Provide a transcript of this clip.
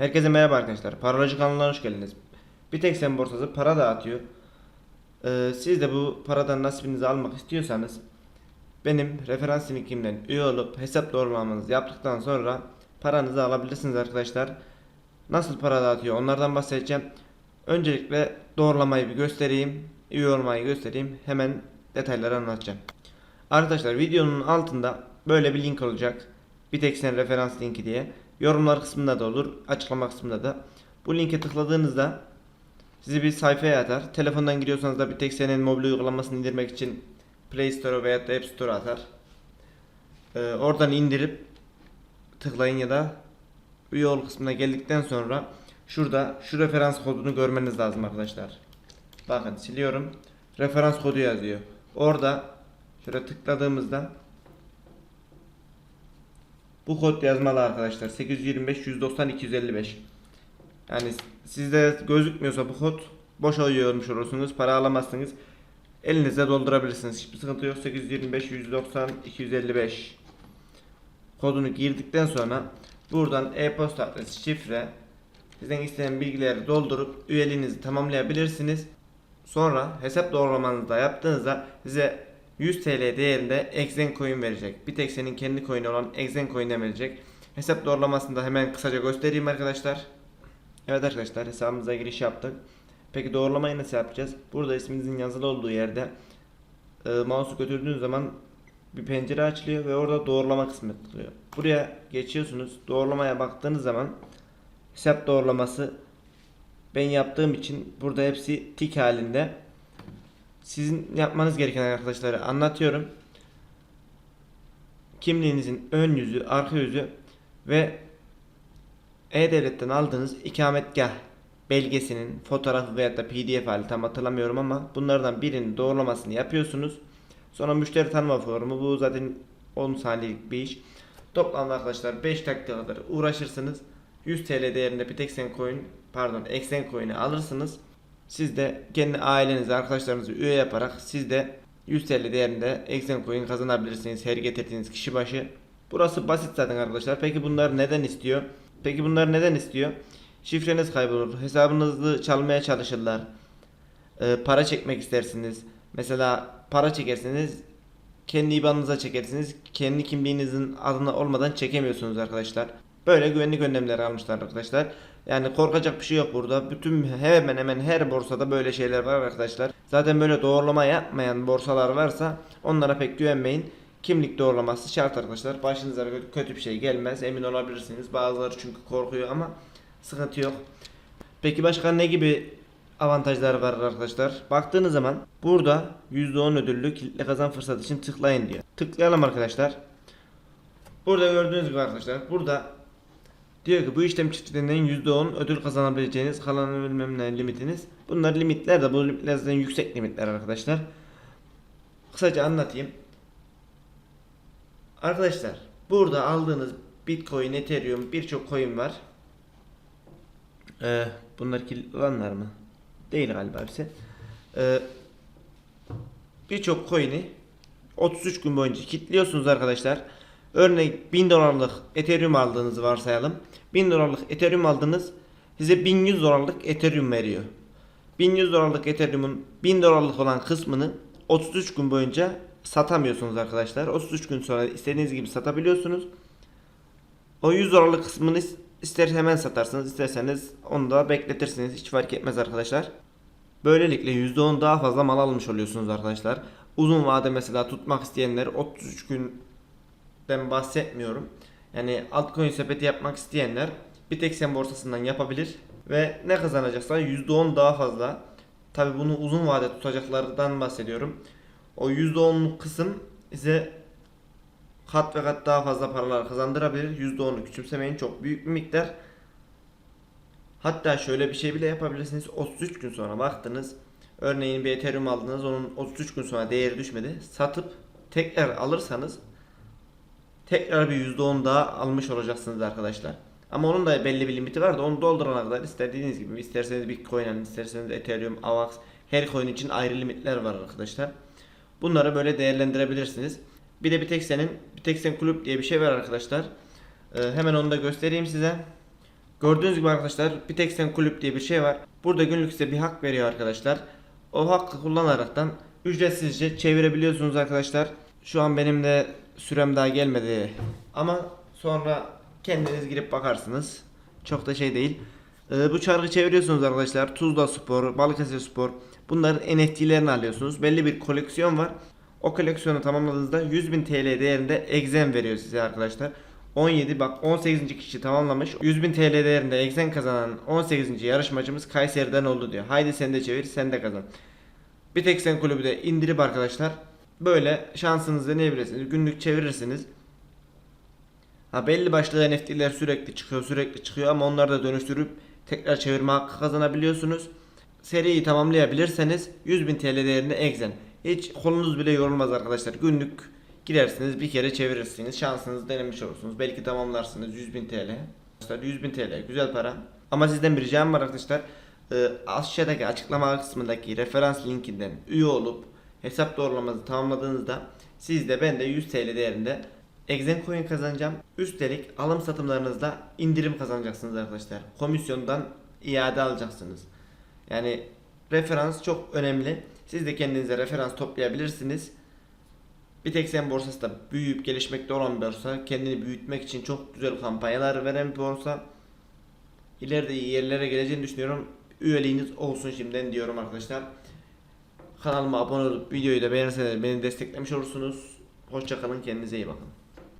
Herkese merhaba arkadaşlar. Paralacı kanalına hoş geldiniz. Bir tek sen borsası para dağıtıyor. Ee, siz de bu paradan nasibinizi almak istiyorsanız benim referans linkimden üye olup hesap doğrulamanızı yaptıktan sonra paranızı alabilirsiniz arkadaşlar. Nasıl para dağıtıyor onlardan bahsedeceğim. Öncelikle doğrulamayı bir göstereyim. Üye olmayı göstereyim. Hemen detayları anlatacağım. Arkadaşlar videonun altında böyle bir link olacak. Bir tek sen referans linki diye. Yorumlar kısmında da olur, açıklama kısmında da. Bu linke tıkladığınızda sizi bir sayfaya atar. Telefondan giriyorsanız da bir tek senin mobil uygulamasını indirmek için Play Store veya da App Store atar. Ee, oradan indirip tıklayın ya da üye ol kısmına geldikten sonra şurada şu referans kodunu görmeniz lazım arkadaşlar. Bakın siliyorum. Referans kodu yazıyor. Orada şöyle tıkladığımızda bu kod yazmalı arkadaşlar. 825 190 255. Yani sizde gözükmüyorsa bu kod boşa uyuyormuş olursunuz. Para alamazsınız. Elinizde doldurabilirsiniz. Hiçbir sıkıntı yok. 825 190 255 kodunu girdikten sonra buradan e-posta adresi, şifre, sizden istenen bilgileri doldurup üyeliğinizi tamamlayabilirsiniz. Sonra hesap doğrulamanızı da yaptığınızda size 100 TL değerinde Exen coin verecek. Bir tek senin kendi coin'i olan Exen coin'e verecek. Hesap doğrulamasını da hemen kısaca göstereyim arkadaşlar. Evet arkadaşlar hesabımıza giriş yaptık. Peki doğrulamayı nasıl yapacağız? Burada isminizin yazılı olduğu yerde e, mouse'u götürdüğünüz zaman bir pencere açılıyor ve orada doğrulama kısmı tıklıyor. Buraya geçiyorsunuz. Doğrulamaya baktığınız zaman hesap doğrulaması ben yaptığım için burada hepsi tik halinde. Sizin yapmanız gereken arkadaşları anlatıyorum. Kimliğinizin ön yüzü, arka yüzü ve E-Devlet'ten aldığınız ikametgah belgesinin fotoğrafı veya da PDF hali tam hatırlamıyorum ama bunlardan birinin doğrulamasını yapıyorsunuz. Sonra müşteri tanıma formu bu zaten 10 saniyelik bir iş. Toplamda arkadaşlar 5 dakika kadar uğraşırsınız. 100 TL değerinde bir tek sen coin pardon Exen coin'i alırsınız. Siz de kendi ailenizi, arkadaşlarınızı üye yaparak siz de 100 TL değerinde Exen coin kazanabilirsiniz her getirdiğiniz kişi başı. Burası basit zaten arkadaşlar. Peki bunlar neden istiyor? Peki bunlar neden istiyor? Şifreniz kaybolur, hesabınızı çalmaya çalışırlar. Ee, para çekmek istersiniz. Mesela para çekersiniz, kendi IBAN'ınıza çekersiniz. Kendi kimliğinizin adına olmadan çekemiyorsunuz arkadaşlar. Böyle güvenlik önlemleri almışlar arkadaşlar. Yani korkacak bir şey yok burada. Bütün hemen hemen her borsada böyle şeyler var arkadaşlar. Zaten böyle doğrulama yapmayan borsalar varsa onlara pek güvenmeyin. Kimlik doğrulaması şart arkadaşlar. Başınıza kö- kötü bir şey gelmez. Emin olabilirsiniz. Bazıları çünkü korkuyor ama sıkıntı yok. Peki başka ne gibi avantajlar var arkadaşlar? Baktığınız zaman burada %10 ödüllü kilitli kazan fırsatı için tıklayın diyor. Tıklayalım arkadaşlar. Burada gördüğünüz gibi arkadaşlar burada diyor ki bu işlem çiftlerinden %10 ödül kazanabileceğiniz kalan bilmem ne limitiniz. Bunlar limitler de bu limitler zaten yüksek limitler arkadaşlar. Kısaca anlatayım. Arkadaşlar burada aldığınız Bitcoin, Ethereum birçok coin var. Ee, bunlar kilitli olanlar mı? Değil galiba hepsi. Ee, birçok coin'i 33 gün boyunca kilitliyorsunuz arkadaşlar. Örneğin 1000 dolarlık Ethereum aldığınızı varsayalım. 1000 dolarlık Ethereum aldınız. Size 1100 dolarlık Ethereum veriyor. 1100 dolarlık Ethereum'un 1000 dolarlık olan kısmını 33 gün boyunca satamıyorsunuz arkadaşlar. 33 gün sonra istediğiniz gibi satabiliyorsunuz. O 100 dolarlık kısmını is- ister hemen satarsınız isterseniz onu da bekletirsiniz. Hiç fark etmez arkadaşlar. Böylelikle %10 daha fazla mal almış oluyorsunuz arkadaşlar. Uzun vade mesela tutmak isteyenler 33 günden bahsetmiyorum. Yani altcoin sepeti yapmak isteyenler bir sen borsasından yapabilir ve ne kazanacaksa %10 daha fazla. Tabi bunu uzun vade tutacaklardan bahsediyorum. O %10'luk kısım size kat ve kat daha fazla paralar kazandırabilir. %10'u küçümsemeyin çok büyük bir miktar. Hatta şöyle bir şey bile yapabilirsiniz. 33 gün sonra baktınız. Örneğin bir Ethereum aldınız. Onun 33 gün sonra değeri düşmedi. Satıp tekrar alırsanız tekrar bir %10 daha almış olacaksınız arkadaşlar. Ama onun da belli bir limiti var da onu doldurana kadar istediğiniz gibi isterseniz Bitcoin isterseniz Ethereum, AVAX her coin için ayrı limitler var arkadaşlar. Bunları böyle değerlendirebilirsiniz. Bir de bir tek senin bir tek sen kulüp diye bir şey var arkadaşlar. Ee, hemen onu da göstereyim size. Gördüğünüz gibi arkadaşlar bir tek sen kulüp diye bir şey var. Burada günlük size bir hak veriyor arkadaşlar. O hakkı kullanaraktan ücretsizce çevirebiliyorsunuz arkadaşlar. Şu an benim de sürem daha gelmedi. Ama sonra kendiniz girip bakarsınız. Çok da şey değil. Ee, bu çarkı çeviriyorsunuz arkadaşlar. Tuzla Spor, Balıkesir Spor. Bunların NFT'lerini alıyorsunuz. Belli bir koleksiyon var. O koleksiyonu tamamladığınızda 100.000 TL değerinde egzen veriyor size arkadaşlar. 17 bak 18. kişi tamamlamış. 100.000 TL değerinde egzen kazanan 18. yarışmacımız Kayseri'den oldu diyor. Haydi sen de çevir sen de kazan. Bir tek sen kulübü de indirip arkadaşlar böyle şansınızı deneyebilirsiniz. Günlük çevirirsiniz. Ha belli başlı NFT'ler sürekli çıkıyor sürekli çıkıyor ama onları da dönüştürüp tekrar çevirme hakkı kazanabiliyorsunuz. Seriyi tamamlayabilirseniz 100.000 TL değerinde egzen. Hiç kolunuz bile yorulmaz arkadaşlar. Günlük girersiniz bir kere çevirirsiniz. Şansınızı denemiş olursunuz. Belki tamamlarsınız 100.000 TL. Arkadaşlar 100.000 TL güzel para. Ama sizden bir ricam var arkadaşlar. Ee, aşağıdaki açıklama kısmındaki referans linkinden üye olup hesap doğrulamanızı tamamladığınızda siz de ben de 100 TL değerinde Exen coin kazanacağım. Üstelik alım satımlarınızda indirim kazanacaksınız arkadaşlar. Komisyondan iade alacaksınız. Yani referans çok önemli. Siz de kendinize referans toplayabilirsiniz. Bir tek sen borsası da büyüyüp gelişmekte olan bir borsa. Kendini büyütmek için çok güzel kampanyalar veren bir borsa. İleride iyi yerlere geleceğini düşünüyorum. Üyeliğiniz olsun şimdiden diyorum arkadaşlar. Kanalıma abone olup videoyu da beğenirseniz beni desteklemiş olursunuz. Hoşçakalın kendinize iyi bakın.